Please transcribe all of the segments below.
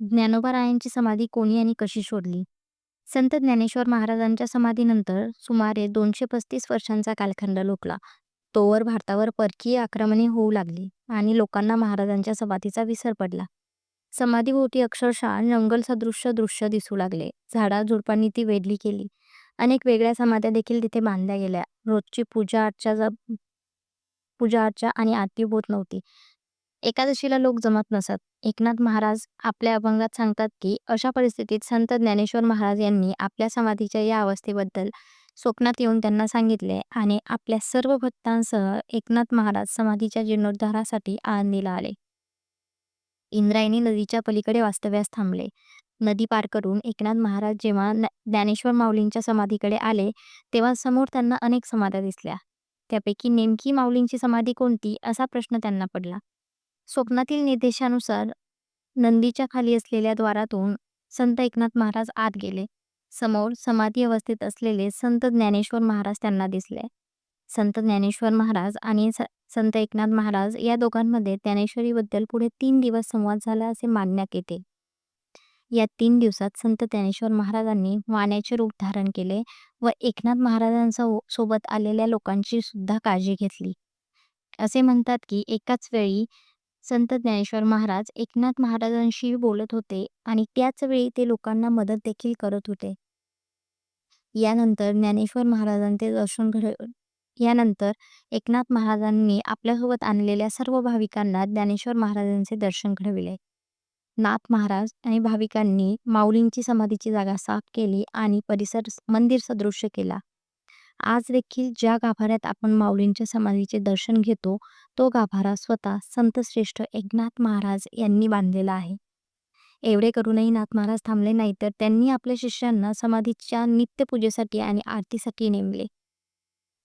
ज्ञानोबारायांची समाधी कोणी आणि कशी शोधली? संत ज्ञानेश्वर महाराजांच्या समाधीनंतर सुमारे दोनशे पस्तीस वर्षांचा कालखंड लोकला तोवर भारतावर परकीय आक्रमणे होऊ लागली आणि लोकांना महाराजांच्या समाधीचा विसर पडला. समाधीभोवती अक्षरशः जंगलसदृश्य दृश्य दिसू लागले. झाडा-झुडपांनी ती वेढली गेली. अनेक वेगळ्या समाध्या देखील तिथे बांधल्या गेल्या. रोजची पूजा अर्चा पूजा अर्चा आणि आरती होत नव्हती. एकादशीला लोक जमत नसत. एकनाथ महाराज आपल्या अभंगात सांगतात की अशा परिस्थितीत संत ज्ञानेश्वर महाराज यांनी आपल्या समाधीच्या या अवस्थेबद्दल स्वप्नात येऊन त्यांना सांगितले आणि आपल्या सर्व भक्तांसह एकनाथ महाराज समाधीच्या जीर्णोद्धारासाठी आनंदीला आले. इंद्रायणी नदीच्या पलीकडे वास्तव्यास थांबले. नदी पार करून एकनाथ महाराज जेव्हा ज्ञानेश्वर माऊलींच्या समाधीकडे आले तेव्हा समोर त्यांना अनेक समाध्या दिसल्या. त्यापैकी नेमकी माऊलींची समाधी कोणती असा प्रश्न त्यांना पडला. स्वप्नातील निर्देशानुसार नंदीच्या खाली असलेल्या द्वारातून संत एकनाथ महाराज आत गेले. समोर समाधी अवस्थेत असलेले संत ज्ञानेश्वर महाराज त्यांना दिसले. संत ज्ञानेश्वर महाराज आणि संत एकनाथ महाराज या दोघांमध्ये ज्ञानेश्वरीबद्दल पुढे तीन दिवस संवाद झाला असे मानण्यात येते. या तीन दिवसात संत ज्ञानेश्वर महाराजांनी वाण्याचे रूप धारण केले व एकनाथ महाराजांचा सोबत आलेल्या लोकांची सुद्धा काळजी घेतली. असे म्हणतात की एकाच वेळी संत ज्ञानेश्वर महाराज एकनाथ महाराजांशी बोलत होते आणि त्याच वेळी ते लोकांना मदत देखील करत होते. यानंतर ज्ञानेश्वर महाराजांचे दर्शन घड यानंतर एकनाथ महाराजांनी आपल्यासोबत आणलेल्या सर्व भाविकांना ज्ञानेश्वर महाराजांचे दर्शन घडविले. नाथ महाराज आणि भाविकांनी माऊलींची समाधीची जागा साफ केली आणि परिसर मंदिर सदृश्य केला. आज देखील ज्या गाभाऱ्यात आपण माऊलींच्या समाधीचे दर्शन घेतो तो गाभारा स्वतः संतश्रेष्ठ एकनाथ महाराज यांनी बांधलेला आहे. एवढे करूनही नाथ महाराज थांबले नाही तर त्यांनी आपल्या शिष्यांना समाधीच्या नित्यपूजेसाठी आणि आरतीसाठी नेमले.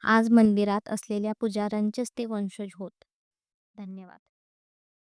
आज मंदिरात असलेल्या पुजाऱ्यांचेच ते वंशज होत. धन्यवाद.